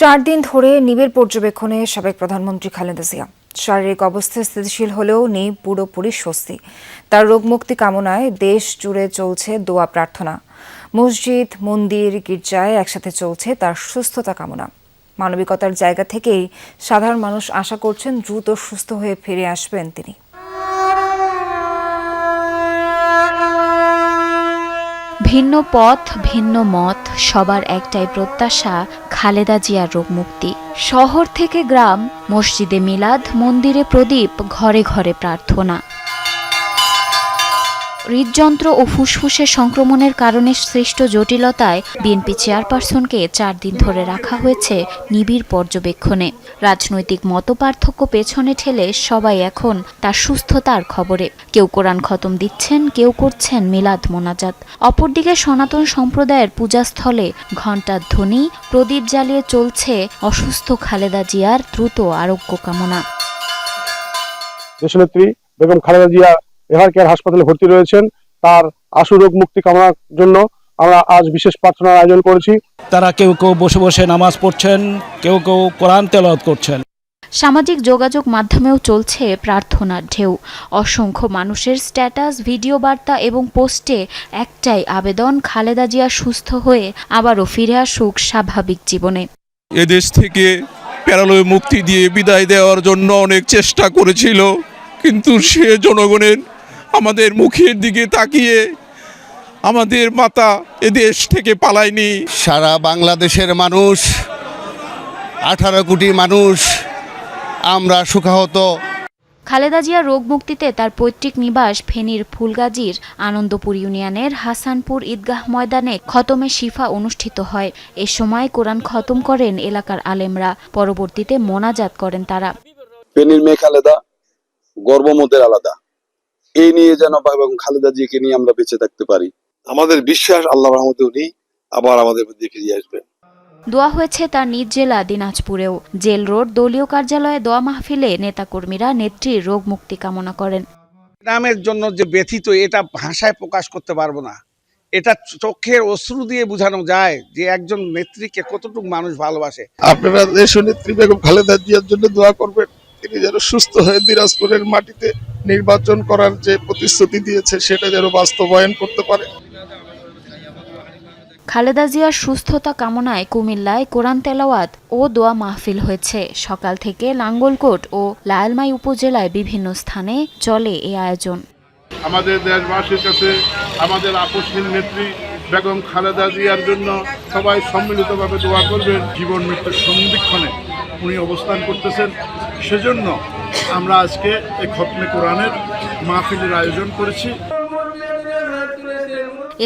চার দিন ধরে নিবিড় পর্যবেক্ষণে সাবেক প্রধানমন্ত্রী খালেদা জিয়া। শারীরিক অবস্থা স্থিতিশীল হলেও নেই পুরোপুরি স্বস্তি। তার রোগমুক্তি কামনায় দেশ জুড়ে চলছে দোয়া প্রার্থনা। মসজিদ, মন্দির, গির্জায় একসাথে চলছে তার সুস্থতা কামনা। মানবিকতার জায়গা থেকেই সাধারণ মানুষ আশা করছেন দ্রুত সুস্থ হয়ে ফিরে আসবেন তিনি। ভিন্ন পথ, ভিন্ন মত, সবার একটাই প্রত্যাশা খালেদা জিয়ার রোগ মুক্তি। শহর থেকে গ্রাম, মসজিদে মিলাদ, মন্দিরে প্রদীপ, ঘরে ঘরে প্রার্থনা। হৃদযন্ত্র ও ফুসফুসের সংক্রমণের কারণে সৃষ্ট জটিলতায় বিএনপি চেয়ারপারসনকে চার দিন ধরে রাখা হয়েছে নিবিড় পর্যবেক্ষণে। রাজনৈতিক মতপার্থক্য পেছনে ঠেলে সবাই এখন তার সুস্থতার খবরে। কেউ কোরআন খতম দিচ্ছেন, কেউ করছেন মিলাদ মোনাজাত। অপরদিকে সনাতন সম্প্রদায়ের পূজাস্থলে ঘণ্টার ধ্বনি, প্রদীপ জ্বালিয়ে চলছে অসুস্থ খালেদা জিয়ার দ্রুত আরোগ্য কামনা। বেগম খালেদা জিয়া এভার কেয়ার হাসপাতালে ভর্তি রয়েছেন। তার আশু রোগ মুক্তি কামনার জন্য আমরা আজ বিশেষ প্রার্থনার আয়োজন করেছি। তারা কেউ কেউ বসে বসে নামাজ পড়ছেন কেউ কেউ কোরআন তেলাওয়াত করছেন। সামাজিক যোগাযোগ মাধ্যমেও চলছে প্রার্থনার ঢেউ। অসংখ্য মানুষের স্ট্যাটাস ভিডিও বার্তা এবং পোস্টে একটাই আবেদন খালেদা জিয়া সুস্থ হয়ে আবারও ফিরে আসুক স্বাভাবিক জীবনে। এদেশ থেকে প্যারালয় মুক্তি দিয়ে বিদায় দেওয়ার জন্য অনেক চেষ্টা করেছিল কিন্তু সে জনগণের আমাদের মুখের দিকে তাকিয়ে আমাদের মাতা এদেশ থেকে পালায়নি। সারা বাংলাদেশের মানুষ আঠারো কোটি মানুষ আমরা সুখাহত। খালেদা জিয়া রোগ মুক্তিতে তার পৈতৃক নিবাস ফেনীর ফুলগাজীর আনন্দপুর ইউনিয়নের হাসানপুর ঈদগাহ ময়দানে খতমে শিফা অনুষ্ঠিত হয়। এ সময় কোরআন খতম করেন এলাকার আলেমরা। পরবর্তীতে মোনাজাত করেন তারা। ফেনীর মেয়ে খালেদা গর্বমতের আলাদা। এই নিয়ে যেন এবং খালেদা জিকে নিয়ে আমরা বেঁচে থাকতে পারি। আমাদের বিশ্বাস আল্লাহ রহমতে উনি আবার আমাদের মধ্যে ফিরিয়ে আসবেন। দোয়া হয়েছে তার নিজ জেলা দিনাজপুরেও। জেল রোড দলীয় কার্যালয়ে দোয়া মাহফিলে নেতাকর্মীরা নেত্রীর রোগ মুক্তি কামনা করেন। গ্রামের জন্য যে ব্যথিত এটা ভাষায় প্রকাশ করতে পারব না। এটা চোখের অশ্রু দিয়ে বোঝানো যায় যে একজন নেত্রীকে কতটুকু মানুষ ভালোবাসে। আপনারা দেশনেত্রী বেগম খালেদা জিয়ার জন্য দোয়া করবেন। তিনি যেন সুস্থ হয়ে দিনাজপুরের মাটিতে নির্বাচন করার যে প্রতিশ্রুতি দিয়েছে সেটা যেন বাস্তবায়ন করতে পারে। খালেদা জিয়ার সুস্থতা কামনায় কুমিল্লায় কোরআন তেলাওয়াত ও দোয়া মাহফিল হয়েছে। সকাল থেকে লাঙ্গলকোট ও লালমাই উপজেলায় বিভিন্ন স্থানে চলে এ আয়োজন। আমাদের দেশবাসীর কাছে আমাদের আপসহীন নেত্রী বেগম খালেদা জিয়ার জন্য সবাই সম্মিলিতভাবে দোয়া করবেন। জীবন মৃত্যুর সন্ধিক্ষণে উনি অবস্থান করতেছেন। সেজন্য আমরা আজকে এই খতমে কোরআনের মাহফিলের আয়োজন করেছি।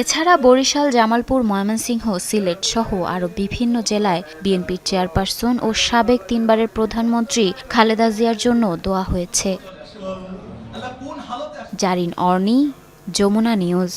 এছাড়া বরিশাল, জামালপুর, ময়মনসিংহ, সিলেট সহ আরও বিভিন্ন জেলায় বিএনপির চেয়ারপারসন ও সাবেক তিনবারের প্রধানমন্ত্রী খালেদা জিয়ার জন্য দোয়া হয়েছে। জারিন অর্নি, যমুনা নিউজ।